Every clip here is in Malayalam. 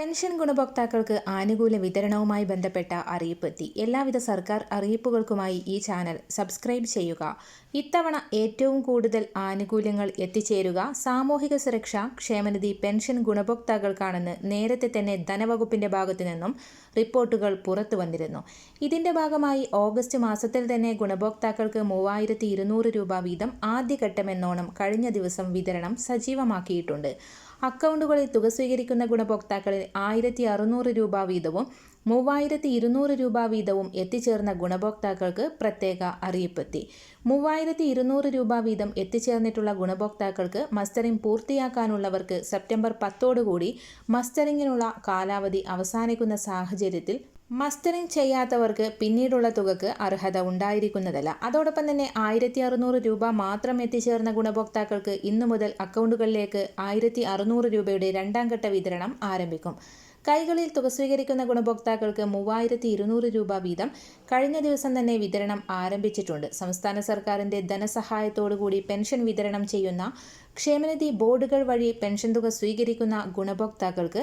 പെൻഷൻ ഗുണഭോക്താക്കൾക്ക് ആനുകൂല്യ വിതരണവുമായി ബന്ധപ്പെട്ട അറിയിപ്പ് എത്തി എല്ലാവിധ സർക്കാർ അറിയിപ്പുകൾക്കുമായി ഈ ചാനൽ സബ്സ്ക്രൈബ് ചെയ്യുക. ഇത്തവണ ഏറ്റവും കൂടുതൽ ആനുകൂല്യങ്ങൾ എത്തിച്ചേരുക സാമൂഹിക സുരക്ഷ ക്ഷേമനിധി പെൻഷൻ ഗുണഭോക്താക്കൾക്കാണെന്ന് നേരത്തെ തന്നെ ധനവകുപ്പിന്റെ ഭാഗത്തു നിന്നും റിപ്പോർട്ടുകൾ പുറത്തു വന്നിരുന്നു. ഇതിന്റെ ഭാഗമായി ഓഗസ്റ്റ് മാസത്തിൽ തന്നെ ഗുണഭോക്താക്കൾക്ക് മൂവായിരത്തി രൂപ വീതം ആദ്യഘട്ടമെന്നോണം കഴിഞ്ഞ ദിവസം വിതരണം സജീവമാക്കിയിട്ടുണ്ട്. അക്കൗണ്ടുകളിൽ തുക സ്വീകരിക്കുന്ന ഗുണഭോക്താക്കളിൽ ആയിരത്തി അറുന്നൂറ് രൂപ വീതവും മൂവായിരത്തി ഇരുന്നൂറ് രൂപ വീതവും എത്തിച്ചേർന്ന ഗുണഭോക്താക്കൾക്ക് പ്രത്യേക അറിയിപ്പെത്തി. മൂവായിരത്തി ഇരുന്നൂറ് രൂപ വീതം എത്തിച്ചേർന്നിട്ടുള്ള ഗുണഭോക്താക്കൾക്ക് മസ്റ്ററിംഗ് പൂർത്തിയാക്കാനുള്ളവർക്ക് സെപ്റ്റംബർ പത്തോടുകൂടി മസ്റ്ററിങ്ങിനുള്ള കാലാവധി അവസാനിക്കുന്ന സാഹചര്യത്തിൽ മസ്റ്ററിംഗ് ചെയ്യാത്തവർക്ക് പിന്നീടുള്ള തുകക്ക് അർഹത ഉണ്ടായിരിക്കുന്നതല്ല. അതോടൊപ്പം തന്നെ ആയിരത്തി അറുന്നൂറ് രൂപ മാത്രം എത്തിച്ചേർന്ന ഗുണഭോക്താക്കൾക്ക് ഇന്നു മുതൽ അക്കൗണ്ടുകളിലേക്ക് ആയിരത്തി അറുന്നൂറ് രൂപയുടെ രണ്ടാം ഘട്ട വിതരണം ആരംഭിക്കും. കൈകളിൽ തുക സ്വീകരിക്കുന്ന ഗുണഭോക്താക്കൾക്ക് മൂവായിരത്തി ഇരുന്നൂറ് രൂപ വീതം കഴിഞ്ഞ ദിവസം തന്നെ വിതരണം ആരംഭിച്ചിട്ടുണ്ട്. സംസ്ഥാന സർക്കാരിന്റെ ധനസഹായത്തോടുകൂടി പെൻഷൻ വിതരണം ചെയ്യുന്ന ക്ഷേമനിധി ബോർഡുകൾ വഴി പെൻഷൻ തുക സ്വീകരിക്കുന്ന ഗുണഭോക്താക്കൾക്ക്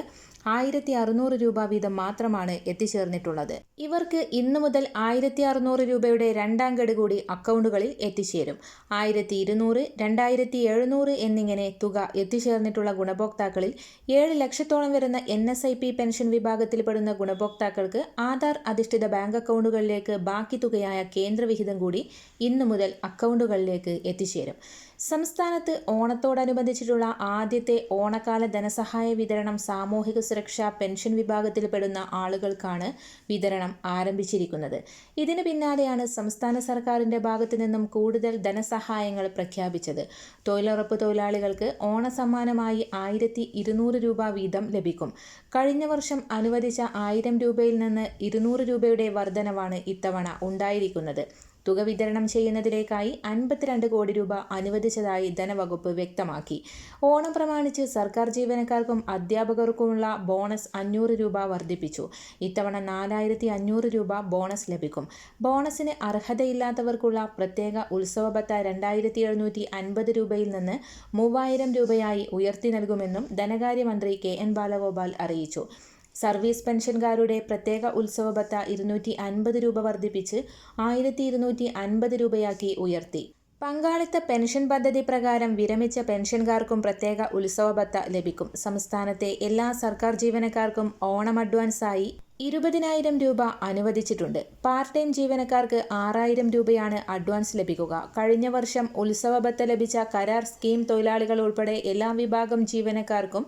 ആയിരത്തി അറുന്നൂറ് രൂപ വീതം മാത്രമാണ് എത്തിച്ചേർന്നിട്ടുള്ളത്. ഇവർക്ക് ഇന്നു മുതൽ ആയിരത്തി അറുന്നൂറ് രൂപയുടെ രണ്ടാം ഗഡു കൂടി അക്കൗണ്ടുകളിൽ എത്തിച്ചേരും. ആയിരത്തി ഇരുന്നൂറ് രണ്ടായിരത്തി എഴുന്നൂറ് എന്നിങ്ങനെ തുക എത്തിച്ചേർന്നിട്ടുള്ള ഗുണഭോക്താക്കളിൽ ഏഴ് ലക്ഷത്തോളം വരുന്ന N S I P pension വിഭാഗത്തിൽപ്പെടുന്ന ഗുണഭോക്താക്കൾക്ക് ആധാർ അധിഷ്ഠിത ബാങ്ക് അക്കൗണ്ടുകളിലേക്ക് ബാക്കി തുകയായ കേന്ദ്രവിഹിതം കൂടി ഇന്നു മുതൽ അക്കൗണ്ടുകളിലേക്ക് എത്തിച്ചേരും. സംസ്ഥാനത്ത് ഓണത്തോടനുബന്ധിച്ചിട്ടുള്ള ആദ്യത്തെ ഓണക്കാല ധനസഹായ വിതരണം സാമൂഹിക സുരക്ഷാ പെൻഷൻ വിഭാഗത്തിൽപ്പെടുന്ന ആളുകൾക്കാണ് വിതരണം ആരംഭിച്ചിരിക്കുന്നത്. ഇതിന് പിന്നാലെയാണ് സംസ്ഥാന സർക്കാരിന്റെ ഭാഗത്തു നിന്നും കൂടുതൽ ധനസഹായങ്ങൾ പ്രഖ്യാപിച്ചത്. തൊഴിലുറപ്പ് തൊഴിലാളികൾക്ക് ഓണസമ്മാനമായി ആയിരത്തി രൂപ വീതം ലഭിക്കും. കഴിഞ്ഞ വർഷം അനുവദിച്ച ആയിരം രൂപയിൽ നിന്ന് ഇരുന്നൂറ് രൂപയുടെ വർധനവാണ് ഇത്തവണ ഉണ്ടായിരിക്കുന്നത്. തുക വിതരണം ചെയ്യുന്നതിലേക്കായി അൻപത്തിരണ്ട് കോടി രൂപ അനുവദിച്ചതായി ധനവകുപ്പ് വ്യക്തമാക്കി. ഓണം പ്രമാണിച്ച് സർക്കാർ ജീവനക്കാർക്കും അധ്യാപകർക്കുമുള്ള ബോണസ് അഞ്ഞൂറ് രൂപ വർദ്ധിപ്പിച്ചു. ഇത്തവണ നാലായിരത്തി അഞ്ഞൂറ് രൂപ ബോണസ് ലഭിക്കും. ബോണസിന് അർഹതയില്ലാത്തവർക്കുള്ള പ്രത്യേക ഉത്സവ ഭത്ത രണ്ടായിരത്തി എഴുന്നൂറ്റി അൻപത് രൂപയിൽ നിന്ന് മൂവായിരം രൂപയായി ഉയർത്തി നൽകുമെന്നും ധനകാര്യമന്ത്രി കെ എൻ ബാലഗോപാൽ അറിയിച്ചു. സർവീസ് പെൻഷൻകാരുടെ പ്രത്യേക ഉത്സവ ഭത്ത ഇരുന്നൂറ്റി അൻപത് രൂപ വർദ്ധിപ്പിച്ച് ആയിരത്തി ഇരുന്നൂറ്റി അൻപത് രൂപയാക്കി ഉയർത്തി. പങ്കാളിത്ത പെൻഷൻ പദ്ധതി പ്രകാരം വിരമിച്ച പെൻഷൻകാർക്കും പ്രത്യേക ഉത്സവ ഭത്ത ലഭിക്കും. സംസ്ഥാനത്തെ എല്ലാ സർക്കാർ ജീവനക്കാർക്കും ഓണം അഡ്വാൻസായി ഇരുപതിനായിരം രൂപ അനുവദിച്ചിട്ടുണ്ട്. പാർട്ട് ടൈം ജീവനക്കാർക്ക് ആറായിരം രൂപയാണ് അഡ്വാൻസ് ലഭിക്കുക. കഴിഞ്ഞ വർഷം ഉത്സവ ഭത്ത ലഭിച്ച കരാർ സ്കീം തൊഴിലാളികൾ ഉൾപ്പെടെ എല്ലാ വിഭാഗം ജീവനക്കാർക്കും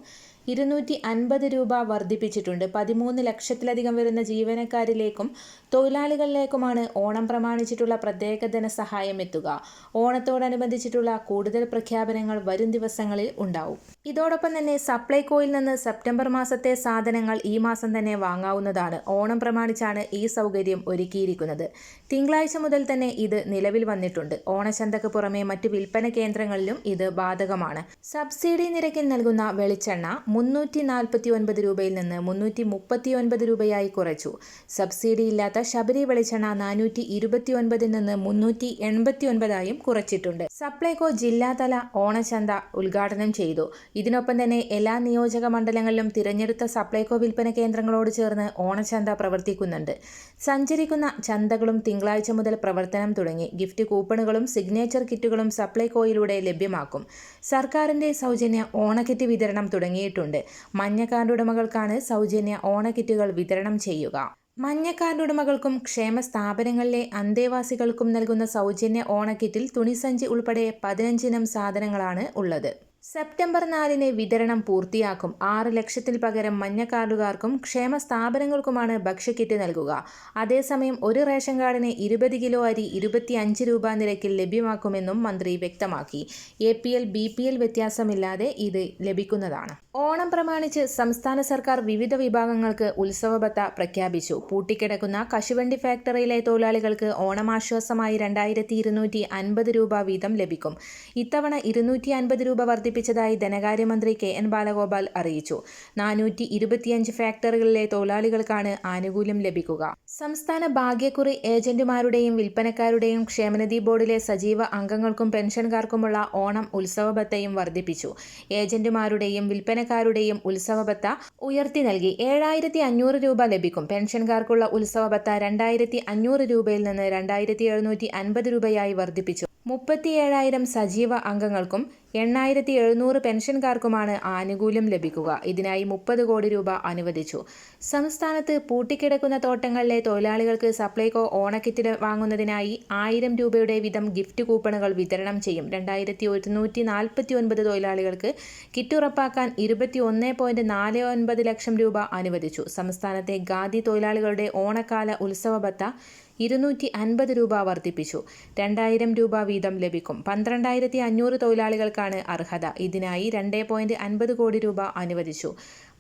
ഇരുന്നൂറ്റി അൻപത് രൂപ വർദ്ധിപ്പിച്ചിട്ടുണ്ട്. പതിമൂന്ന് ലക്ഷത്തിലധികം വരുന്ന ജീവനക്കാരിലേക്കും തൊഴിലാളികളിലേക്കുമാണ് ഓണം പ്രമാണിച്ചിട്ടുള്ള പ്രത്യേക ധനസഹായം എത്തുക. ഓണത്തോടനുബന്ധിച്ചിട്ടുള്ള കൂടുതൽ പ്രഖ്യാപനങ്ങൾ വരും ദിവസങ്ങളിൽ ഉണ്ടാവും. ഇതോടൊപ്പം തന്നെ സപ്ലൈകോയിൽ നിന്ന് സെപ്റ്റംബർ മാസത്തെ സാധനങ്ങൾ ഈ മാസം തന്നെ വാങ്ങാവുന്നതാണ്. ഓണം പ്രമാണിച്ചാണ് ഈ സൗകര്യം ഒരുക്കിയിരിക്കുന്നത്. തിങ്കളാഴ്ച മുതൽ തന്നെ ഇത് നിലവിൽ വന്നിട്ടുണ്ട്. ഓണച്ചന്തക്ക് പുറമെ മറ്റ് വിൽപ്പന കേന്ദ്രങ്ങളിലും ഇത് ബാധകമാണ്. സബ്സിഡി നിരക്കിൽ നൽകുന്ന വെളിച്ചെണ്ണ മുന്നൂറ്റി നാൽപ്പത്തി ഒൻപത് രൂപയിൽ നിന്ന് മുന്നൂറ്റി മുപ്പത്തി ഒൻപത് രൂപയായി കുറച്ചു. സബ്സിഡി ഇല്ലാത്ത ശബരി വെളിച്ചെണ്ണ നാനൂറ്റി ഇരുപത്തി ഒൻപതിൽ നിന്ന് മുന്നൂറ്റി എൺപത്തി ഒൻപതായും കുറച്ചിട്ടുണ്ട്. സപ്ലൈകോ ജില്ലാതല ഓണചന്ത ഉദ്ഘാടനം ചെയ്തു. ഇതിനൊപ്പം തന്നെ എല്ലാ നിയോജക മണ്ഡലങ്ങളിലും തിരഞ്ഞെടുത്ത സപ്ലൈകോ വിൽപ്പന കേന്ദ്രങ്ങളോട് ചേർന്ന് ഓണചന്ത പ്രവർത്തിക്കുന്നുണ്ട്. സഞ്ചരിക്കുന്ന ചന്തകളും തിങ്കളാഴ്ച മുതൽ പ്രവർത്തനം തുടങ്ങി. ഗിഫ്റ്റ് കൂപ്പണുകളും സിഗ്നേച്ചർ കിറ്റുകളും സപ്ലൈകോയിലൂടെ ലഭ്യമാക്കും. സർക്കാരിന്റെ സൗജന്യ ഓണക്കിറ്റ് വിതരണം തുടങ്ങിയിട്ടുണ്ട്. മഞ്ഞ മഞ്ഞക്കാർഡുടമകൾക്കാണ് സൗജന്യ ഓണക്കിറ്റുകൾ വിതരണം ചെയ്യുക. മഞ്ഞ കാർഡ് ഉടമകൾക്കും ക്ഷേമ സ്ഥാപനങ്ങളിലെ അന്തേവാസികൾക്കും നൽകുന്ന സൗജന്യ ഓണക്കിറ്റിൽ തുണിസഞ്ചി ഉൾപ്പെടെ പതിനഞ്ചിനം സാധനങ്ങളാണ് ഉള്ളത്. സെപ്റ്റംബർ നാലിന് വിതരണം പൂർത്തിയാക്കും. ആറ് ലക്ഷത്തിൽ പകരം മഞ്ഞക്കാർഡുകാർക്കും ക്ഷേമ സ്ഥാപനങ്ങൾക്കുമാണ് ഭക്ഷ്യക്കിറ്റ് നൽകുക. അതേസമയം ഒരു റേഷൻ കാർഡിന് ഇരുപത് കിലോ അരി ഇരുപത്തി അഞ്ച് രൂപ നിരക്കിൽ ലഭ്യമാക്കുമെന്നും മന്ത്രി വ്യക്തമാക്കി. A P L B P L വ്യത്യാസമില്ലാതെ ഇത് ലഭിക്കുന്നതാണ്. ഓണം പ്രമാണിച്ച് സംസ്ഥാന സർക്കാർ വിവിധ വിഭാഗങ്ങൾക്ക് ഉത്സവബത്ത പ്രഖ്യാപിച്ചു. പൂട്ടിക്കിടക്കുന്ന കശുവണ്ടി ഫാക്ടറിയിലെ തൊഴിലാളികൾക്ക് ഓണമാശ്വാസമായി രണ്ടായിരത്തി ഇരുന്നൂറ്റി അൻപത് രൂപ വീതം ലഭിക്കും. ഇത്തവണ ഇരുന്നൂറ്റി അൻപത് രൂപ വർദ്ധിപ്പിച്ചതായി ധനകാര്യമന്ത്രി കെ എൻ ബാലഗോപാൽ അറിയിച്ചു. നാനൂറ്റി ഇരുപത്തിയഞ്ച് ഫാക്ടറികളിലെ തൊഴിലാളികൾക്കാണ് ആനുകൂല്യം ലഭിക്കുക. സംസ്ഥാന ഭാഗ്യക്കുറി ഏജന്റുമാരുടെയും വിൽപ്പനക്കാരുടെയും ക്ഷേമനിധി ബോർഡിലെ സജീവ അംഗങ്ങൾക്കും പെൻഷൻകാർക്കുമുള്ള ഓണം ഉത്സവബത്തയും വർദ്ധിപ്പിച്ചു. ഏജന്റുമാരുടെയും വിൽപ്പന ജീവനക്കാരുടെയും ഉത്സവബത്ത ഉയർത്തി നൽകി. ഏഴായിരത്തി അഞ്ഞൂറ് രൂപ ലഭിക്കും. പെൻഷൻകാർക്കുള്ള ഉത്സവബത്ത രണ്ടായിരത്തി അഞ്ഞൂറ് രൂപയിൽ നിന്ന് രണ്ടായിരത്തി എഴുന്നൂറ്റി അൻപത് രൂപയായി വർദ്ധിപ്പിച്ചു. മുപ്പത്തിയേഴായിരം സജീവ അംഗങ്ങൾക്കും എണ്ണായിരത്തി എഴുന്നൂറ് പെൻഷൻകാർക്കുമാണ് ആനുകൂല്യം ലഭിക്കുക. ഇതിനായി മുപ്പത് കോടി രൂപ അനുവദിച്ചു. സംസ്ഥാനത്ത് പൂട്ടിക്കിടക്കുന്ന തോട്ടങ്ങളിലെ തൊഴിലാളികൾക്ക് സപ്ലൈകോ ഓണക്കിറ്റ് വാങ്ങുന്നതിനായി ആയിരം രൂപയുടെ വീതം ഗിഫ്റ്റ് കൂപ്പണുകൾ വിതരണം ചെയ്യും. രണ്ടായിരത്തി ഒരുന്നൂറ്റി നാൽപ്പത്തി ഒൻപത് തൊഴിലാളികൾക്ക് കിറ്റ് ഉറപ്പാക്കാൻ ഇരുപത്തി ഒന്ന് പോയിന്റ് നാല് ഒൻപത് ലക്ഷം രൂപ അനുവദിച്ചു. സംസ്ഥാനത്തെ ഖാദി തൊഴിലാളികളുടെ ഓണക്കാല ഉത്സവ ഭത്ത ഇരുന്നൂറ്റി അൻപത് രൂപ വർദ്ധിപ്പിച്ചു. രണ്ടായിരം രൂപ വീതം ലഭിക്കും. പന്ത്രണ്ടായിരത്തി അഞ്ഞൂറ് തൊഴിലാളികൾക്കാണ് അർഹത. ഇതിനായി രണ്ട് പോയിന്റ് അൻപത് കോടി രൂപ അനുവദിച്ചു.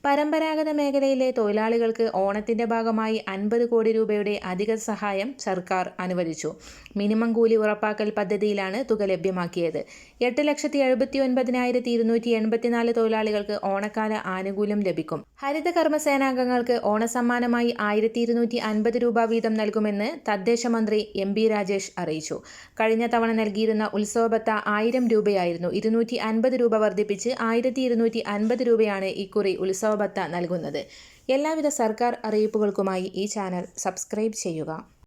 പരമ്പരാഗത മേഖലയിലെ തൊഴിലാളികൾക്ക് ഓണത്തിന്റെ ഭാഗമായി അൻപത് കോടി രൂപയുടെ അധിക സഹായം സർക്കാർ അനുവദിച്ചു. മിനിമം കൂലി ഉറപ്പാക്കൽ പദ്ധതിയിലാണ് തുക ലഭ്യമാക്കിയത്. എട്ട് ലക്ഷത്തി എഴുപത്തി ഒൻപതിനായിരത്തി ഇരുന്നൂറ്റി എൺപത്തിനാല് തൊഴിലാളികൾക്ക് ഓണക്കാല ആനുകൂല്യം ലഭിക്കും. ഹരിത കർമ്മസേനാംഗങ്ങൾക്ക് ഓണസമ്മാനമായി ആയിരത്തി ഇരുന്നൂറ്റി അൻപത് രൂപ വീതം നൽകുമെന്ന് തദ്ദേശ മന്ത്രി എം ബി രാജേഷ് അറിയിച്ചു. കഴിഞ്ഞ തവണ നൽകിയിരുന്ന ഉത്സവബത്ത ആയിരം രൂപയായിരുന്നു ഇരുന്നൂറ്റി അൻപത് രൂപ വർദ്ധിപ്പിച്ച് ആയിരത്തി ഇരുന്നൂറ്റി അൻപത് രൂപയാണ് ഇക്കുറി ഉത്സവ ഭത്ത നൽകുന്നത്. എല്ലാവിധ സർക്കാർ അറിയിപ്പുകൾക്കുമായി ഈ ചാനൽ സബ്സ്ക്രൈബ് ചെയ്യുക.